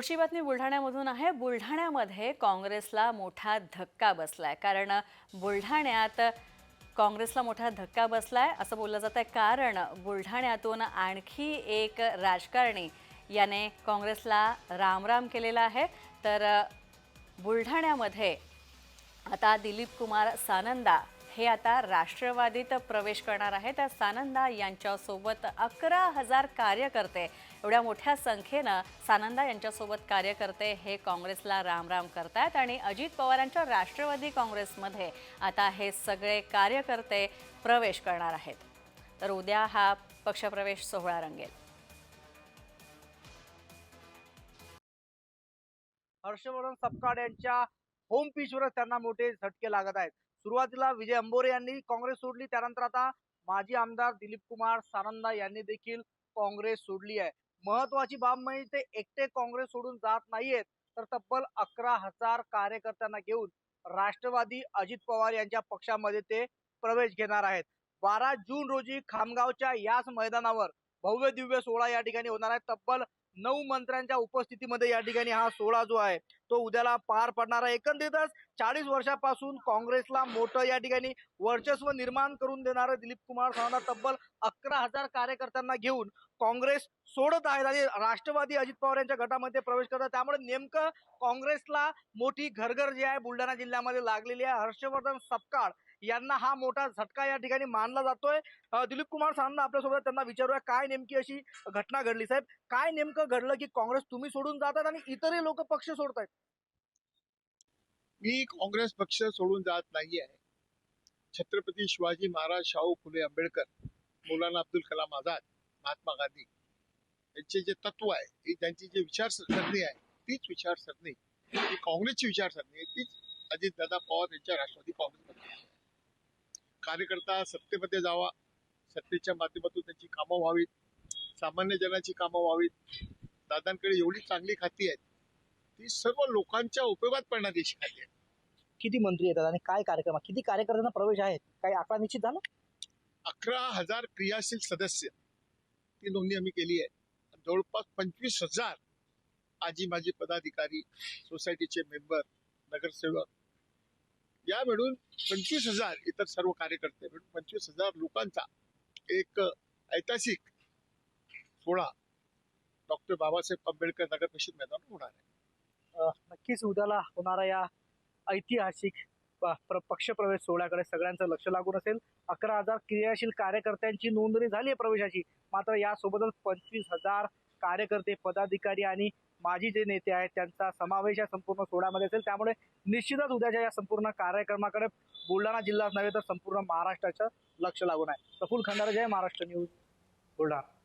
पुढची बातमी बुलढाण्यामधून आहे. बुलढाण्यामध्ये काँग्रेसला मोठा धक्का बसलाय. कारण बुलढाण्यात काँग्रेसला मोठा धक्का बसलाय असं बोललं जात आहे कारण बुलढाण्यातून आणखी एक राजकारणी याने काँग्रेसला रामराम केलेला आहे. तर बुलढाण्यामध्ये आता दिलीप कुमार सानंदा हे आता राष्ट्रवादीत प्रवेश करणार आहेत. तर सानंदा यांच्यासोबत अकरा हजार कार्यकर्ते. एवढ्या मोठ्या संख्येनं सानंदा यांच्यासोबत कार्यकर्ते हे काँग्रेसला रामराम करतायत आणि अजित पवारांच्या राष्ट्रवादी काँग्रेसमध्ये आता हे सगळे कार्यकर्ते प्रवेश करणार आहेत. तर उद्या हा पक्षप्रवेश सोहळा रंगेल. हर्षवर्धन सपकाड यांच्या होम पिचवर त्यांना मोठे झटके लागत आहेत. सुरुवातीला विजय अंबोरे यांनी काँग्रेस सोडली. त्यानंतर आता माजी आमदार दिलीप कुमार सानंदा यांनी देखील काँग्रेस सोडली आहे. महत्वाची बाब म्हणजे ते एकटे काँग्रेस सोडून जात नाहीयेत. तर तब्बल अकरा हजार कार्यकर्त्यांना घेऊन राष्ट्रवादी अजित पवार यांच्या पक्षामध्ये ते प्रवेश घेणार आहेत. बारा जून रोजी खामगावच्या याच मैदानावर भव्य दिव्य सोहळा या ठिकाणी होणार आहे. तब्बल नऊ मंत्र्यांच्या उपस्थितीमध्ये या ठिकाणी हा सोहळा जो आहे तो उद्याला पार पडणार आहे. एकंदरीतच चाळीस वर्षापासून काँग्रेसला मोठं या ठिकाणी वर्चस्व निर्माण करून देणारं दिलीप कुमार सावंत. तब्बल अकरा हजार कार्यकर्त्यांना घेऊन काँग्रेस सोडत आहेत आणि राष्ट्रवादी अजित पवार यांच्या गटामध्ये प्रवेश करतात त्यामुळे नेमकं काँग्रेसला मोठी घरघर जी आहे बुलढाणा जिल्ह्यामध्ये लागलेली आहे. हर्षवर्धन सपकाळ यांना हा मोठा झटका या ठिकाणी मानला जातोय. दिलीप कुमार सावंत आपल्यासोबत त्यांना विचारूया काय नेमकी अशी घटना घडली? साहेब काय नेमकं घडलं की काँग्रेस तुम्ही सोडून जातात आणि इतरही लोक पक्ष सोडतायत? मी काँग्रेस पक्ष सोडून जात नाही आहे छत्रपती शिवाजी महाराज शाहू फुले आंबेडकर मौलाना अब्दुल कलाम आझाद महात्मा गांधी यांचे जे तत्व आहे ती त्यांची जी विचारसरणी आहे तीच विचारसरणी ही काँग्रेसची विचारसरणी आहे तीच अजितदादा पवार यांच्या राष्ट्रवादी काँग्रेस कार्यकर्ता सत्तेमध्ये जावा सत्तेच्या माध्यमातून त्यांची कामं व्हावीत सामान्य जनाची कामं व्हावीत. दादांकडे एवढी चांगली खाती आहेत ती सर्व लोकांच्या उपयोगात पडणारी खाती आहेत किती मंत्री येतात आणि काय कार्यक्रम आहे? किती कार्यकर्त्यांना प्रवेश आहेत? काही आकडा निश्चित झाला? अकरा हजार क्रियाशील सदस्य ती नोंदणी आम्ही केली आहे. जवळपास पंचवीस हजार आजी माजी पदाधिकारी सोसायटीचे मेंबर नगरसेवक या मिळून पंचवीस हजार इतर सर्व कार्यकर्ते मिळून पंचवीस हजार लोकांचा एक ऐतिहासिक सोहळा डॉक्टर बाबासाहेब आंबेडकर नगर परिषद मैदान होणार आहे. नक्कीच उद्याला होणारा या ऐतिहासिक प- प्र- पक्षप्रवेश सोहळ्याकडे सगळ्यांचं लक्ष लागून असेल. अकरा हजार क्रियाशील कार्यकर्त्यांची नोंदणी झाली आहे प्रवेशाची. मात्र यासोबतच पंचवीस हजार कार्यकर्ते पदाधिकारी आणि माजी जे नेते आहेत त्यांचा समावेश या संपूर्ण सोहळ्यामध्ये असेल. त्यामुळे निश्चितच उद्याच्या या संपूर्ण कार्यक्रमाकडे बुलढाणा जिल्हाच नव्हे तर संपूर्ण महाराष्ट्राचं लक्ष लागून आहे. प्रफुल खंडारा जय महाराष्ट्र न्यूज बुलढाणा.